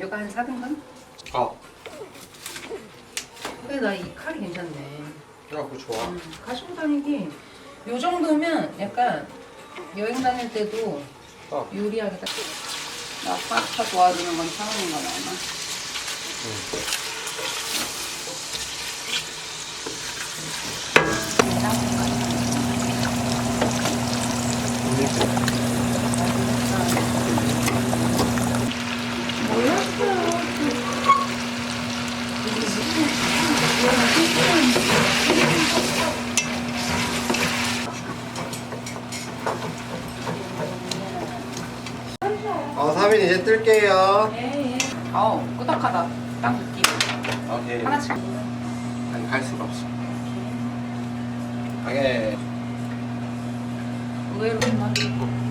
이거 한 4등분? 아, 근데 나 이 칼이 괜찮네. 야, 그거 좋아. 음, 가지고 다니기 요 정도면 약간 여행 다닐 때도 어. 요리하기 딱. 나 파스타 도와주는 건 차원인 거나 아마. 어, 사민 이제 뜰게요. 예, 예. 어우, 꾸덕하다. 딱 느낌. 오케이. 하나씩. 아니, 갈 수가 없어. 오케이. 의외로 정말 참